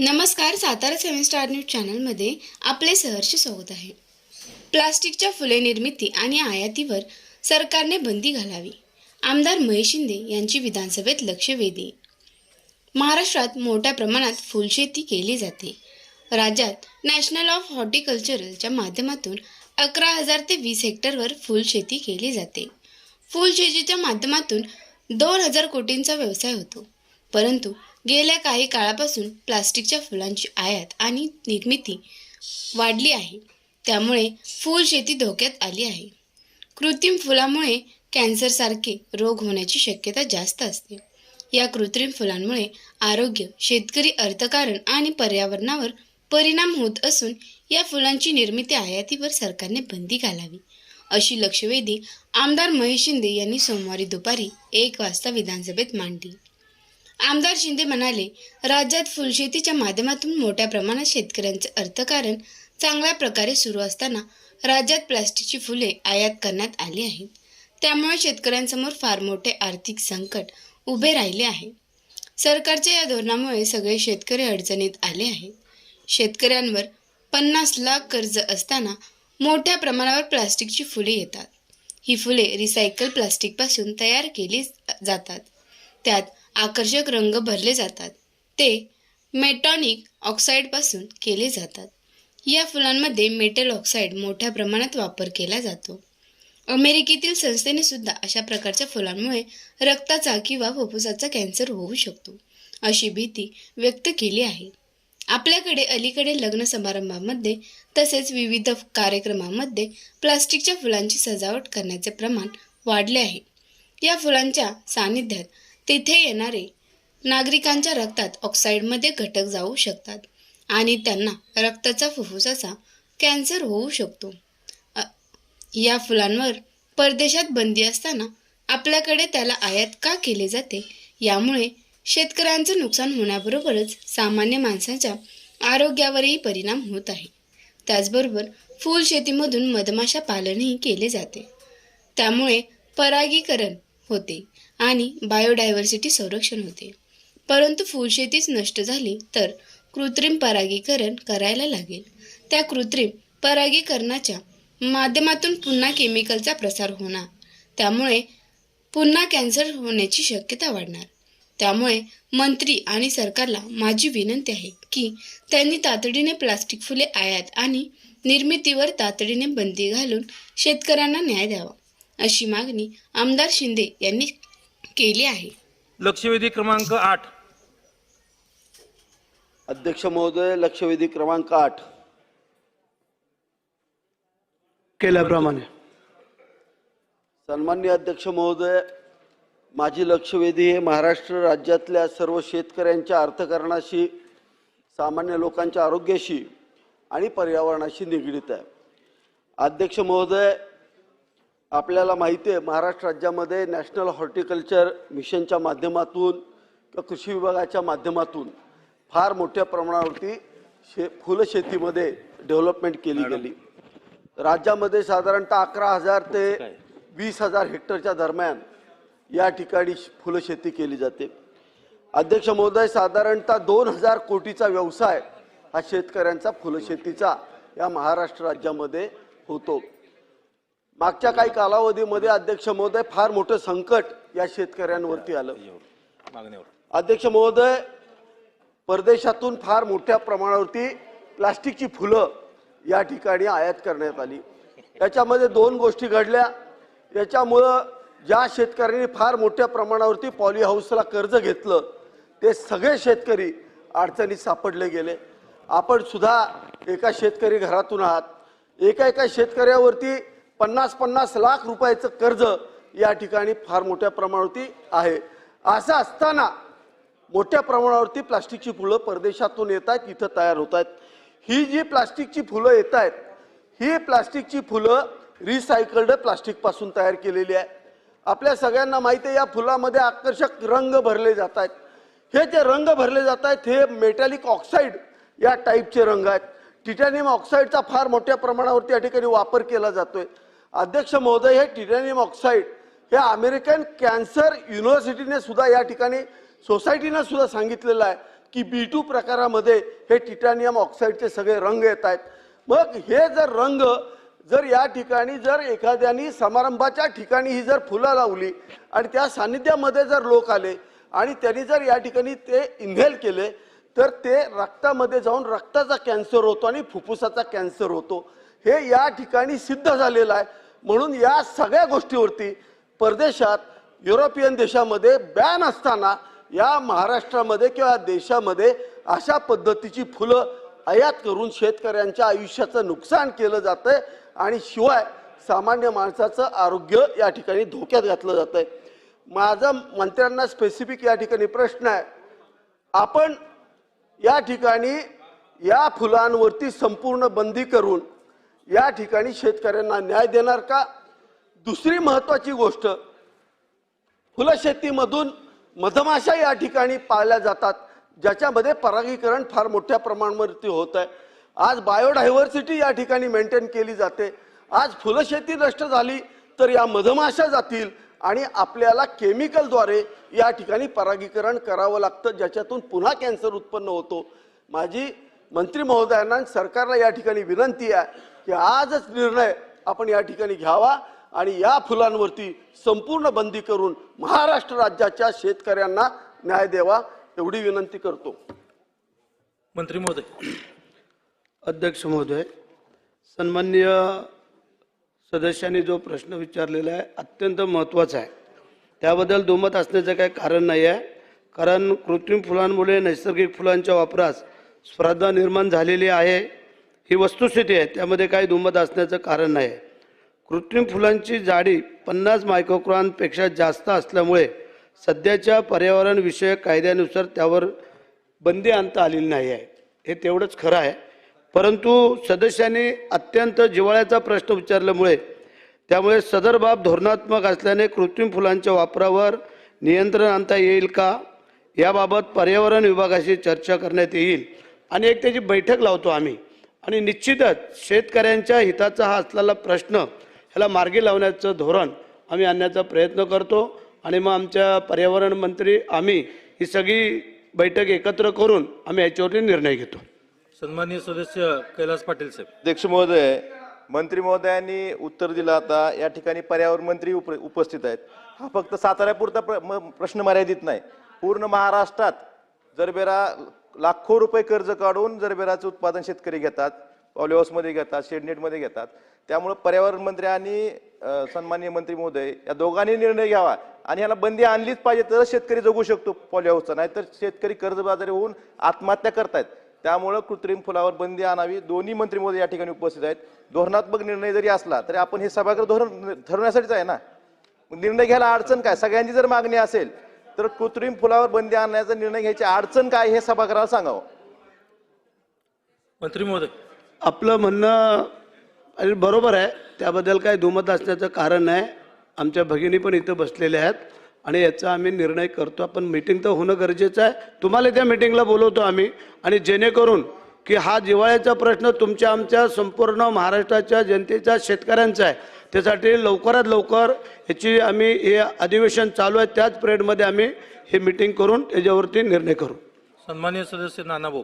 नमस्कार Satara seven star news चॅनलमध्ये आपले सहर्ष स्वागत आहे. प्लास्टिकच्या फुले निर्मिती आणि आयातीवर सरकारने बंदी घालावी. आमदार महेश शिंदे यांची विधानसभेत लक्षवेधी. महाराष्ट्रात मोठ्या प्रमाणात फुलशेती केली जाते. राज्यात नॅशनल ऑफ हॉर्टिकल्चरलच्या माध्यमातून अकरा हजार ते वीस हेक्टरवर फुलशेती केली जाते. फुलशेतीच्या माध्यमातून दोन हजार कोटींचा व्यवसाय होतो. परंतु गेल्या काही काळापासून प्लास्टिकच्या फुलांची आयात आणि निर्मिती वाढली आहे. त्यामुळे फुलशेती धोक्यात आली आहे. कृत्रिम फुलामुळे कॅन्सरसारखे रोग होण्याची शक्यता जास्त असते. या कृत्रिम फुलांमुळे आरोग्य शेतकरी अर्थकारण आणि पर्यावरणावर परिणाम होत असून या फुलांची निर्मिती आयातीवर सरकारने बंदी घालावी अशी लक्षवेधी आमदार महेश शिंदे यांनी सोमवारी दुपारी एक वाजता विधानसभेत मांडली. आमदार शिंदे म्हणाले राज्यात फुलशेतीच्या माध्यमातून मोठ्या प्रमाणात शेतकऱ्यांचे अर्थकारण चांगल्या प्रकारे सुरू असताना राज्यात प्लास्टिकची फुले आयात करण्यात आली आहेत. त्यामुळे शेतकऱ्यांसमोर फार मोठे आर्थिक संकट उभे राहिले आहे. सरकारच्या या धोरणामुळे सगळे शेतकरी अडचणीत आले आहेत. शेतकऱ्यांवर पन्नास लाख कर्ज असताना मोठ्या प्रमाणावर प्लास्टिकची फुले येतात. ही फुले रिसायकल प्लास्टिकपासून तयार केली जातात. त्यात आकर्षक रंग भरले जातात. ते मेटॉनिक ऑक्साईडपासून केले जातात. या फुलांमध्ये मेटल ऑक्साईड मोठ्या प्रमाणात वापर केला जातो. अमेरिकेतील संस्थेने सुद्धा अशा प्रकारच्या फुलांमुळे रक्ताचा किंवा फुफ्फुसाचा कॅन्सर होऊ शकतो अशी भीती व्यक्त केली आहे. आपल्याकडे अलीकडे लग्न समारंभामध्ये तसेच विविध कार्यक्रमामध्ये प्लास्टिकच्या फुलांची सजावट करण्याचे प्रमाण वाढले आहे. या फुलांच्या सानिध्यात तिथे येणारे नागरिकांच्या रक्तात ऑक्साईडमध्ये घटक जाऊ शकतात आणि त्यांना रक्ताचा फुफ्फुसाचा कॅन्सर होऊ शकतो. या फुलांवर परदेशात बंदी असताना आपल्याकडे त्याला आयात का केले जाते? यामुळे शेतकऱ्यांचं नुकसान होण्याबरोबरच सामान्य माणसाच्या आरोग्यावरही परिणाम होत आहे. त्याचबरोबर फूल शेतीमधून मधमाशा पालनही केले जाते. त्यामुळे परागीकरण होते. आणि बायोडायव्हर्सिटी संरक्षण होते. परंतु फुलशेतीच नष्ट झाली तर कृत्रिम परागीकरण करायला लागेल. त्या कृत्रिम परागीकरणाच्या माध्यमातून पुन्हा केमिकलचा प्रसार होणार. त्यामुळे पुन्हा कॅन्सर होण्याची शक्यता वाढणार. त्यामुळे मंत्री आणि सरकारला माझी विनंती आहे की त्यांनी तातडीने प्लास्टिक फुले आयात आणि निर्मितीवर तातडीने बंदी घालून शेतकऱ्यांना न्याय द्यावा. अशी मागणी आमदार शिंदे यांनी केली आहे. लक्षवेधी क्रमांक आठ. अध्यक्ष महोदय लक्षवेधी क्रमांक आठ. केल्याप्रमाणे. सन्मान्य अध्यक्ष महोदय माझी लक्षवेधी हे महाराष्ट्र राज्यातल्या सर्व शेतकऱ्यांच्या अर्थकारणाशी सामान्य लोकांच्या आरोग्याशी आणि पर्यावरणाशी निगडीत आहे. अध्यक्ष महोदय आपल्याला माहिती आहे महाराष्ट्र राज्यामध्ये नॅशनल हॉर्टिकल्चर मिशनच्या माध्यमातून किंवा कृषी विभागाच्या माध्यमातून फार मोठ्या प्रमाणावरती शे फुलशेतीमध्ये डेव्हलपमेंट केली गेली. राज्यामध्ये साधारणतः अकरा हजार ते वीस हजार हेक्टरच्या दरम्यान या ठिकाणी श- फुलशेती केली जाते. अध्यक्ष महोदय साधारणतः दोन हजार कोटीचा व्यवसाय हा शेतकऱ्यांचा फुलशेतीचा या महाराष्ट्र राज्यामध्ये होतो. मागच्या काही कालावधीमध्ये अध्यक्ष महोदय फार मोठं संकट या शेतकऱ्यांवरती आलं. अध्यक्ष महोदय परदेशातून फार मोठ्या प्रमाणावरती प्लास्टिकची फुलं या ठिकाणी आयात करण्यात आली. याच्यामध्ये दोन गोष्टी घडल्या. याच्यामुळं ज्या शेतकऱ्यांनी फार मोठ्या प्रमाणावरती पॉली हाऊसला कर्ज घेतलं ते सगळे शेतकरी अडचणीत सापडले गेले. आपण सुद्धा एका शेतकरी घरातून आहात. एका एका शेतकऱ्यावरती पन्नास पन्नास लाख रुपयाचं कर्ज या ठिकाणी फार मोठ्या प्रमाणावरती आहे. असं असताना मोठ्या प्रमाणावरती प्लास्टिकची फुलं परदेशातून येत आहेत इथं तयार होत आहेत ही जी प्लास्टिकची फुलं येत आहेत ही प्लास्टिकची फुलं रिसायकल्ड प्लास्टिकपासून तयार केलेली आहे. आपल्या सगळ्यांना माहिती आहे या फुलामध्ये आकर्षक रंग भरले जात आहेत हे जे रंग भरले जात आहेत हे मेटॅलिक ऑक्साईड या टाईपचे रंग आहेत. टिटॅनियम ऑक्साईडचा फार मोठ्या प्रमाणावरती या ठिकाणी वापर केला जातोय. अध्यक्ष महोदय हे टिटॅनियम ऑक्साईड हे अमेरिकन कॅन्सर युनिव्हर्सिटीने सुद्धा या ठिकाणी सोसायटीनं सुद्धा सांगितलेलं आहे की बी टू प्रकारामध्ये हे टिटॅनियम ऑक्साईडचे सगळे रंग येत आहेत. मग हे जर रंग जर या ठिकाणी जर एखाद्यानी समारंभाच्या ठिकाणी ही जर फुलं लावली आणि त्या सान्निध्यामध्ये जर लोक आले आणि त्यांनी जर या ठिकाणी ते इन्हेल केले तर ते रक्तामध्ये जाऊन रक्ताचा कॅन्सर होतो आणि फुफ्फुसाचा कॅन्सर होतो. हे या ठिकाणी सिद्ध झालेलं आहे. म्हणून या सगळ्या गोष्टीवरती परदेशात युरोपियन देशामध्ये बॅन असताना या महाराष्ट्रामध्ये किंवा देशामध्ये अशा पद्धतीची फुलं आयात करून शेतकऱ्यांच्या आयुष्याचं नुकसान केलं जातं आहे आणि शिवाय सामान्य माणसाचं आरोग्य या ठिकाणी धोक्यात घातलं जातंय. माझा मंत्र्यांना स्पेसिफिक या ठिकाणी प्रश्न आहे. आपण या ठिकाणी या फुलांवरती संपूर्ण बंदी करून या ठिकाणी शेतकऱ्यांना न्याय देणार का? दुसरी महत्वाची गोष्ट फुलशेतीमधून मधमाशा या ठिकाणी पाळल्या जातात ज्याच्यामध्ये परागीकरण फार मोठ्या प्रमाणावरती होत आहे. आज बायोडायव्हर्सिटी या ठिकाणी मेंटेन केली जाते. आज फुलशेती नष्ट झाली तर या मधमाशा जातील आणि आपल्याला केमिकलद्वारे या ठिकाणी परागीकरण करावं लागतं ज्याच्यातून पुन्हा कॅन्सर उत्पन्न होतो. माझी मंत्री महोदयांना आणि सरकारला या ठिकाणी विनंती आहे की आजच निर्णय आपण या ठिकाणी घ्यावा आणि या फुलांवरती संपूर्ण बंदी करून महाराष्ट्र राज्याच्या शेतकऱ्यांना न्याय द्यावा एवढी विनंती करतो. मंत्री महोदय. अध्यक्ष महोदय सन्माननीय सदस्यांनी जो प्रश्न विचारलेला आहे अत्यंत महत्त्वाचा आहे. त्याबद्दल दुमत असण्याचं काही कारण नाही आहे कारण कृत्रिम फुलांमुळे नैसर्गिक फुलांच्या वापरास स्पर्धा निर्माण झालेली आहे. ही वस्तुस्थिती आहे. त्यामध्ये काही दुमत असण्याचं कारण नाही. कृत्रिम फुलांची जाडी पन्नास मायक्रोक्रॉनपेक्षा जास्त असल्यामुळे सध्याच्या पर्यावरणविषयक कायद्यानुसार त्यावर बंदी आणता आलेली नाही आहे. हे तेवढंच खरं आहे. परंतु सदस्यांनी अत्यंत जिव्हाळ्याचा प्रश्न विचारल्यामुळे त्यामुळे सदर बाब धोरणात्मक असल्याने कृत्रिम फुलांच्या वापरावर नियंत्रण आणता येईल का? याबाबत पर्यावरण विभागाशी चर्चा करण्यात येईल. आणि एक त्याची बैठक लावतो आम्ही. आणि निश्चितच शेतकऱ्यांच्या हिताचा हा असलेला प्रश्न ह्याला मार्गी लावण्याचं धोरण आम्ही आणण्याचा प्रयत्न करतो. आणि मग आमच्या पर्यावरण मंत्री आम्ही ही सगळी बैठक एकत्र करून आम्ही याच्यावरती निर्णय घेतो. सन्माननीय सदस्य कैलास पाटील साहेब. अध्यक्ष महोदय मंत्री महोदयांनी उत्तर दिलं आता या ठिकाणी पर्यावरण मंत्री उप उपस्थित आहेत. हा फक्त साताऱ्यापुरता प्र म- प्रश्न मर्यादित नाही. पूर्ण महाराष्ट्रात जरबेरा लाखो रुपये कर्ज काढून जरबेराचं उत्पादन शेतकरी घेतात पॉलिहाऊसमध्ये घेतात शेडनेटमध्ये घेतात त्यामुळं पर्यावरण मंत्री आणि अ, सन्माननीय मंत्री महोदय या दोघांनी निर्णय घ्यावा आणि याला बंदी आणलीच पाहिजे तर शेतकरी जगू शकतो पॉलिहाऊसचा नाहीतर शेतकरी कर्जबाजारी होऊन आत्महत्या करतायत. त्यामुळं कृत्रिम फुलावर बंदी आणावी. दोन्ही मंत्री महोदय या ठिकाणी उपस्थित आहेत. धोरणात्मक निर्णय जरी असला तरी आपण हे सभागृह धोरण ठरवण्यासाठीच आहे ना? निर्णय घ्यायला अडचण काय? सगळ्यांची जर मागणी असेल तर कृत्रिम फुलावर बंदी आणण्याचा निर्णय घ्यायची अडचण काय हे सभागृहाला सांगावं. मंत्री महोदय. आपलं म्हणणं अरे बरोबर आहे. त्याबद्दल काही दुमत असण्याचं कारण नाही. आमच्या भगिनी पण इथं बसलेल्या आहेत आणि याचा आम्ही निर्णय करतो. आपण मीटिंग तर होणं गरजेचं आहे. तुम्हाला त्या मीटिंगला बोलवतो आम्ही. आणि जेणेकरून की हा जिवाळ्याचा प्रश्न तुमच्या आमच्या संपूर्ण महाराष्ट्राच्या जनतेच्या शेतकऱ्यांचा आहे. त्यासाठी लवकरात लवकर याची आम्ही हे अधिवेशन चालू आहे. त्याच पिरियडमध्ये आम्ही हे मीटिंग करून त्याच्यावरती निर्णय करू. सन्मान्य सदस्य नाना भाऊ